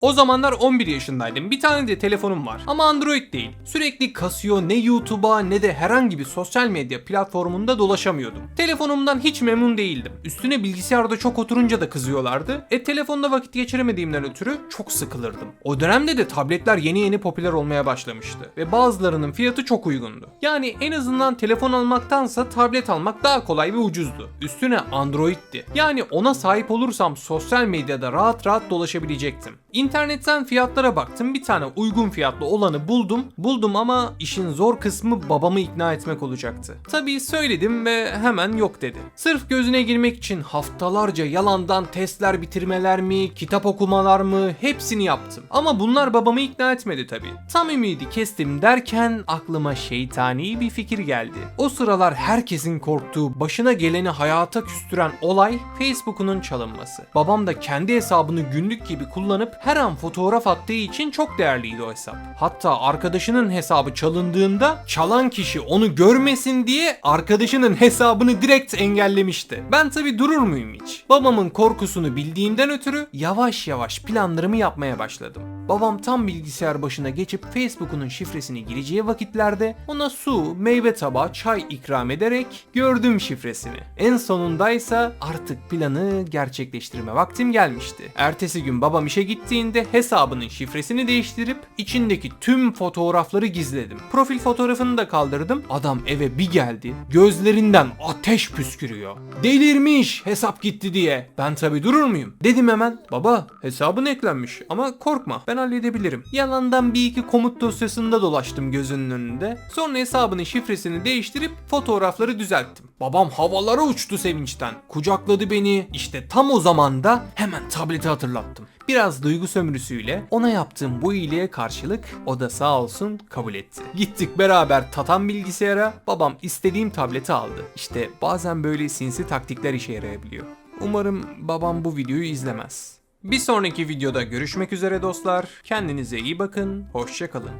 O zamanlar 11 yaşındaydım. Bir tane de telefonum var. Ama Android değil. Sürekli kasıyor ne YouTube'a ne de herhangi bir sosyal medya platformunda dolaşamıyordum. Telefonumdan hiç memnun değildim. Üstüne bilgisayarda çok oturunca da kızıyorlardı. E telefonda vakit geçiremediğimden ötürü çok sıkılırdım. O dönemde de tabletler yeni yeni popüler olmaya başlamıştı. Ve bazılarının fiyatı çok uygundu. Yani en azından telefon almaktansa tablet almak daha kolay ve ucuzdu. Üstüne Android'ti. Yani ona sahip olursam sosyal medyada rahat rahat dolaşabilecektim. İnternetten fiyatlara baktım. Bir tane uygun fiyatlı olanı buldum. Buldum ama işin zor kısmı babamı ikna etmek olacaktı. Tabii söyledim ve hemen yok dedi. Sırf gözüne girmek için haftalarca yalandan testler bitirmeler mi, kitap okumalar mı hepsini yaptım. Ama bunlar babamı ikna etmedi tabii. Tam ümidi kestim derken aklıma şeytani bir fikir geldi. O sıralar herkesin korktuğu, başına geleni hayata küstüren olay Facebook'unun çalınması. Babam da kendi hesabını günlük gibi kullanıp her an fotoğraf attığı için çok değerliydi o hesap. Hatta arkadaşının hesabı çalındığında çalan kişi onu görmesin diye arkadaşının hesabını direkt engellemişti. Ben tabi durur muyum hiç? Babamın korkusunu bildiğimden ötürü yavaş yavaş planlarımı yapmaya başladım. Babam tam bilgisayar başına geçip Facebook'unun şifresini gireceği vakitlerde ona su, meyve tabağı, çay ikram ederek gördüm şifresini. En sonundaysa artık planı gerçekleştirme vaktim gelmişti. Ertesi gün babam işe gittiğinde hesabının şifresini değiştirip içindeki tüm fotoğrafları gizledim. Profil fotoğrafını da kaldırdım. Adam eve bir geldi. Gözlerinden ateş püskürüyor. Delirmiş hesap gitti diye. Ben tabi durur muyum? Dedim hemen. Baba hesabın eklenmiş ama korkma ben halledebilirim. Yalandan bir iki komut dosyasında dolaştım gözünün önünde. Sonra hesabının şifresini değiştirip fotoğrafları düzelttim. Babam havalara uçtu sevinçten. Kucakladı beni. İşte tam o zaman da hemen tableti hatırlattım. Biraz duygu sömürüsüyle ona yaptığım bu iyiliğe karşılık o da sağ olsun kabul etti. Gittik beraber tatan bilgisayara babam istediğim tableti aldı. İşte bazen böyle sinsi taktikler işe yarayabiliyor. Umarım babam bu videoyu izlemez. Bir sonraki videoda görüşmek üzere dostlar. Kendinize iyi bakın. Hoşçakalın.